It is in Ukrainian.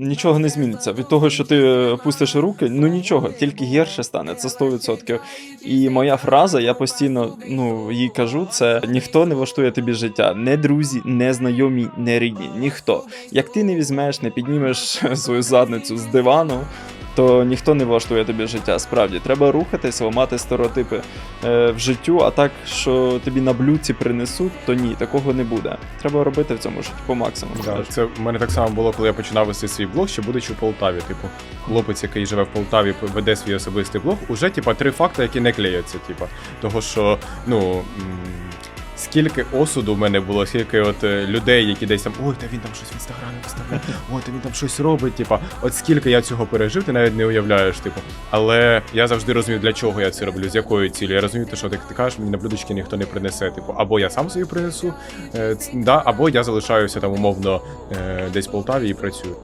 Нічого не зміниться. Від того, що ти е, пустиш руки, ну нічого, тільки гірше стане, це 100%. І моя фраза, я постійно ну, їй кажу, це ніхто не влаштує тобі життя. Не друзі, не знайомі, не рідні. Ніхто. Як ти не візьмеш, не піднімеш свою задницю з дивану. То ніхто не влаштує тобі життя. Справді треба рухатись, ламати стереотипи е, в життю, а так, що тобі на блюдці принесуть, то ні, такого не буде. Треба робити в цьому житті по максимуму. Да, це в мене так само було, коли я починав вести свій блог, ще будучи в Полтаві. Типу, хлопець, який живе в Полтаві, веде свій особистий блог. Уже, типа, три факти, які не клеються. Типа, того, що, ну. Скільки осуду в мене було, скільки от е, людей, які десь там, ой, та він там щось в інстаграмі виставляє, ой, та він там щось робить. Типа, от скільки я цього пережив, ти навіть не уявляєш. Типу, але я завжди розумію, для чого я це роблю, з якою цілі. Я розумію, те, що ти кажеш, мені на блюдечки ніхто не принесе. Типу, або я сам собі принесу, е, да, або я залишаюся там умовно е, десь в Полтаві і працюю.